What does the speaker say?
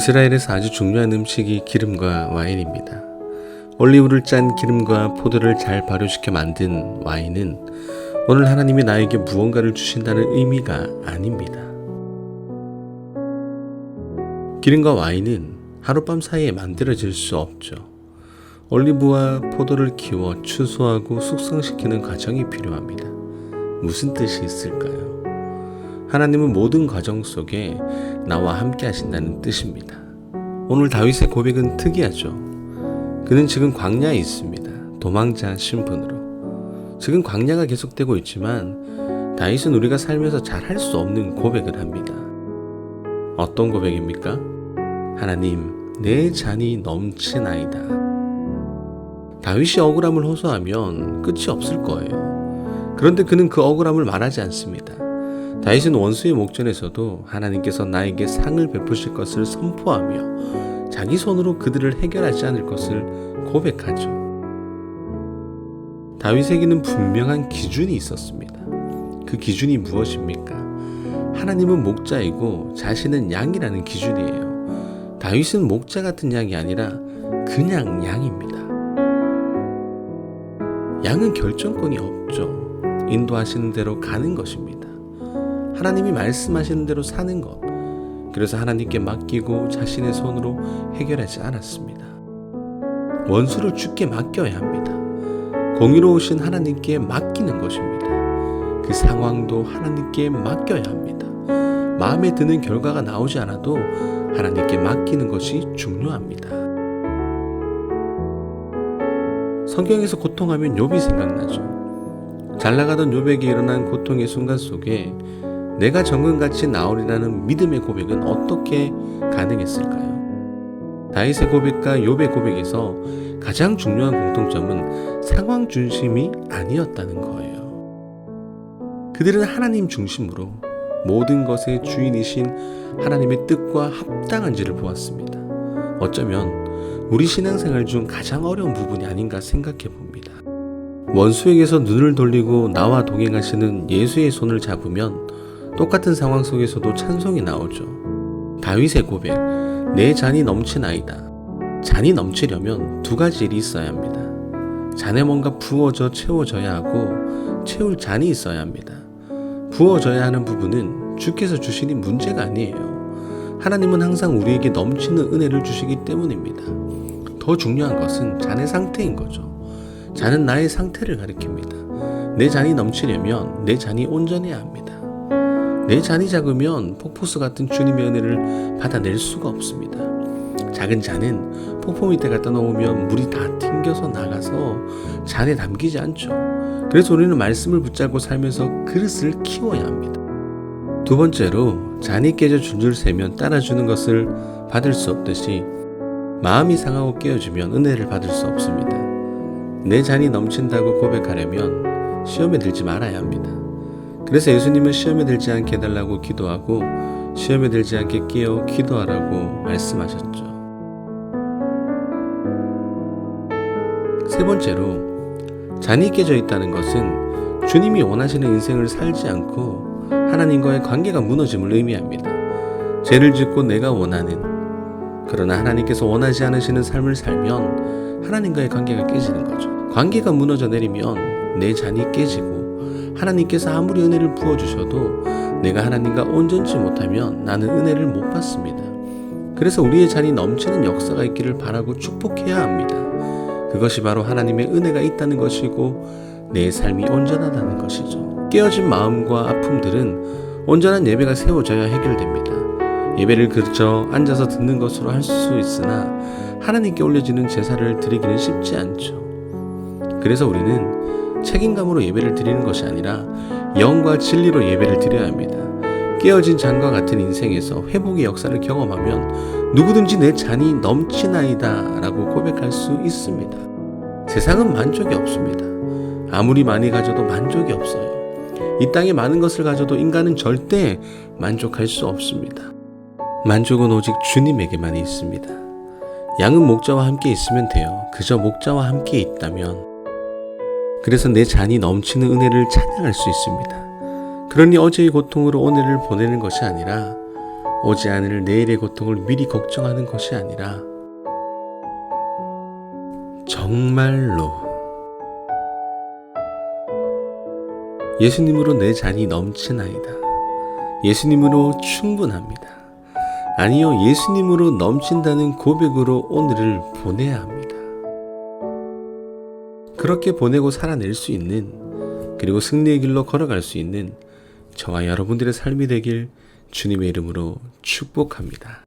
이스라엘에서 아주 중요한 음식이 기름과 와인입니다. 올리브를 짠 기름과 포도를 잘 발효시켜 만든 와인은 오늘 하나님이 나에게 무언가를 주신다는 의미가 아닙니다. 기름과 와인은 하룻밤 사이에 만들어질 수 없죠. 올리브와 포도를 키워 추수하고 숙성시키는 과정이 필요합니다. 무슨 뜻이 있을까요? 하나님은 모든 과정 속에 나와 함께 하신다는 뜻입니다. 오늘 다윗의 고백은 특이하죠. 그는 지금 광야에 있습니다. 도망자 신분으로. 지금 광야가 계속되고 있지만 다윗은 우리가 살면서 잘 할 수 없는 고백을 합니다. 어떤 고백입니까? 하나님, 내 잔이 넘치나이다. 다윗이 억울함을 호소하면 끝이 없을 거예요. 그런데 그는 그 억울함을 말하지 않습니다. 다윗은 원수의 목전에서도 하나님께서 나에게 상을 베푸실 것을 선포하며 자기 손으로 그들을 해결하지 않을 것을 고백하죠. 다윗에게는 분명한 기준이 있었습니다. 그 기준이 무엇입니까? 하나님은 목자이고 자신은 양이라는 기준이에요. 다윗은 목자 같은 양이 아니라 그냥 양입니다. 양은 결정권이 없죠. 인도하시는 대로 가는 것입니다. 하나님이 말씀하시는 대로 사는 것. 그래서 하나님께 맡기고 자신의 손으로 해결하지 않았습니다. 원수를 죽게 맡겨야 합니다. 공의로우신 하나님께 맡기는 것입니다. 그 상황도 하나님께 맡겨야 합니다. 마음에 드는 결과가 나오지 않아도 하나님께 맡기는 것이 중요합니다. 성경에서 고통하면 욥이 생각나죠. 잘 나가던 욥에게 일어난 고통의 순간 속에 내가 정금같이 나오리라는 믿음의 고백은 어떻게 가능했을까요? 다윗의 고백과 욥의 고백에서 가장 중요한 공통점은 상황 중심이 아니었다는 거예요. 그들은 하나님 중심으로 모든 것의 주인이신 하나님의 뜻과 합당한지를 보았습니다. 어쩌면 우리 신앙생활 중 가장 어려운 부분이 아닌가 생각해 봅니다. 원수에게서 눈을 돌리고 나와 동행하시는 예수의 손을 잡으면 똑같은 상황 속에서도 찬송이 나오죠. 다윗의 고백, 내 잔이 넘치나이다. 잔이 넘치려면 두 가지 일이 있어야 합니다. 잔에 뭔가 부어져 채워져야 하고 채울 잔이 있어야 합니다. 부어져야 하는 부분은 주께서 주시니 문제가 아니에요. 하나님은 항상 우리에게 넘치는 은혜를 주시기 때문입니다. 더 중요한 것은 잔의 상태인 거죠. 잔은 나의 상태를 가리킵니다. 내 잔이 넘치려면 내 잔이 온전해야 합니다. 내 잔이 작으면 폭포수 같은 주님의 은혜를 받아낼 수가 없습니다. 작은 잔은 폭포 밑에 갖다 놓으면 물이 다 튕겨서 나가서 잔에 담기지 않죠. 그래서 우리는 말씀을 붙잡고 살면서 그릇을 키워야 합니다. 두 번째로 잔이 깨져 줄줄 새면 따라주는 것을 받을 수 없듯이 마음이 상하고 깨어지면 은혜를 받을 수 없습니다. 내 잔이 넘친다고 고백하려면 시험에 들지 말아야 합니다. 그래서 예수님은 시험에 들지 않게 해달라고 기도하고 시험에 들지 않게 깨어 기도하라고 말씀하셨죠. 세 번째로 잔이 깨져 있다는 것은 주님이 원하시는 인생을 살지 않고 하나님과의 관계가 무너짐을 의미합니다. 죄를 짓고 내가 원하는 그러나 하나님께서 원하지 않으시는 삶을 살면 하나님과의 관계가 깨지는 거죠. 관계가 무너져 내리면 내 잔이 깨지고 하나님께서 아무리 은혜를 부어 주셔도 내가 하나님과 온전치 못하면 나는 은혜를 못 받습니다. 그래서 우리의 잔이 넘치는 역사가 있기를 바라고 축복해야 합니다. 그것이 바로 하나님의 은혜가 있다는 것이고 내 삶이 온전하다는 것이죠. 깨어진 마음과 아픔들은 온전한 예배가 세워져야 해결됩니다. 예배를 그저 앉아서 듣는 것으로 할 수 있으나 하나님께 올려지는 제사를 드리기는 쉽지 않죠. 그래서 우리는 책임감으로 예배를 드리는 것이 아니라 영과 진리로 예배를 드려야 합니다. 깨어진 잔과 같은 인생에서 회복의 역사를 경험하면 누구든지 내 잔이 넘치나이다 라고 고백할 수 있습니다. 세상은 만족이 없습니다. 아무리 많이 가져도 만족이 없어요. 이 땅에 많은 것을 가져도 인간은 절대 만족할 수 없습니다. 만족은 오직 주님에게만 있습니다. 양은 목자와 함께 있으면 돼요. 그저 목자와 함께 있다면. 그래서 내 잔이 넘치는 은혜를 찬양할 수 있습니다. 그러니 어제의 고통으로 오늘을 보내는 것이 아니라 오지 않을 내일의 고통을 미리 걱정하는 것이 아니라 정말로 예수님으로 내 잔이 넘치나이다. 예수님으로 충분합니다. 아니요, 예수님으로 넘친다는 고백으로 오늘을 보내야 합니다. 그렇게 보내고 살아낼 수 있는 그리고 승리의 길로 걸어갈 수 있는 저와 여러분들의 삶이 되길 주님의 이름으로 축복합니다.